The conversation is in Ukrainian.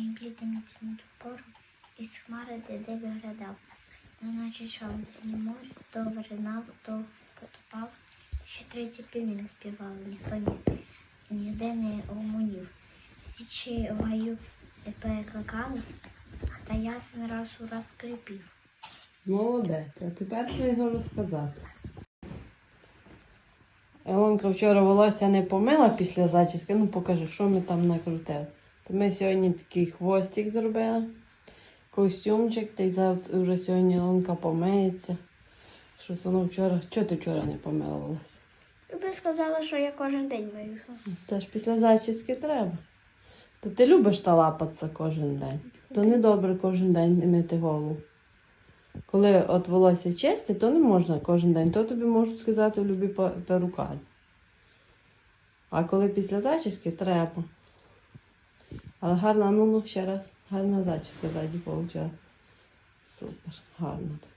блідий міцний пору, із хмари де виглядав. Неначе шалося не море, то виринав, то потопав. Ще тридцять півні не співали, ніхто ні, ніде не омунів. Січі в гаю перекликались, та ясен раз у раз скрипів. Молодець, а тепер треба його розказати. Елонка вчора волосся не помила після зачіски. Ну покажи, що ми там накрутили. То ми сьогодні такий хвостик зробили, костюмчик, та й завтра вже сьогодні Елонка помиється. Щось воно вчора. Чого ти вчора не помила волосся? Ви сказали, що я кожен день мию. Та ж після зачіски треба. То ти любиш талапатися кожен день. То не добре кожен день не мити голову. Коли от волосся чисте, то не можна кожен день. То тобі можуть сказати в любі пе- перукарні. А коли після зачіски треба. Але гарна, ну ну ще раз, гарна зачіска ззаді вийшла. Супер, гарно. так.